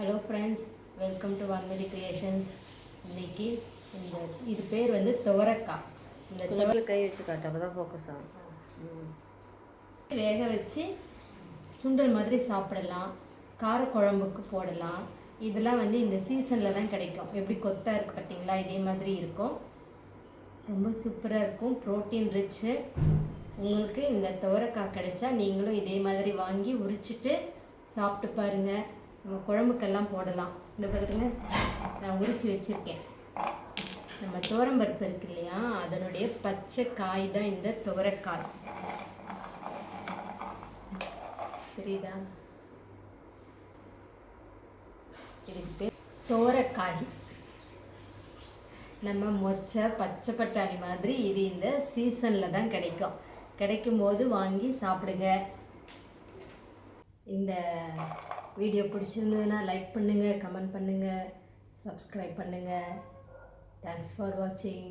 Hello friends welcome to Vanmathi creations இன்னைக்கு இந்த இது பேர் வந்து துவரக்காய் இந்த துவர கொஞ்சம் கை வச்சு காட்டு அப்போ தான் ஃபோக்கஸ் ஆகும். ம். வேக வச்சு சுண்டல் மாதிரி சாப்பிடலாம். காரக்குழம்புக்கு போடலாம். இதெல்லாம் வந்து இந்த சீசனில் தான் கிடைக்கும். எப்படி கொத்தா இருக்குது பார்த்தீங்களா இதே மாதிரி இருக்கும். ரொம்ப சூப்பராக இருக்கும். ப்ரோட்டீன் ரிச்சு உங்களுக்கு இந்த துவரக்காய் கிடைச்சா நீங்களும் இதே மாதிரி வாங்கி உரிச்சிட்டு சாப்பிட்டு பாருங்கள் நம்ம குழம்புக்கெல்லாம் போடலாம். இந்த பாருங்க நான் உரிச்சு வச்சுருக்கேன். நம்ம துவரம்பருப்பு இருக்கு இல்லையா? அதனுடைய பச்சை காய் தான் இந்த துவரக்காய். தெரியுதா? இதுக்கு பேர் தோரக்காய். நம்ம மொச்சை பச்சை பட்டாணி மாதிரி இது இந்த சீசனில் தான் கிடைக்கும். கிடைக்கும் போது வாங்கி சாப்பிடுங்க. இந்த வீடியோ பிடிச்சிருந்ததுன்னா லைக் பண்ணுங்கள் கமெண்ட் பண்ணுங்கள் சப்ஸ்கிரைப் பண்ணுங்கள் தேங்க்ஸ் ஃபார் வாட்சிங்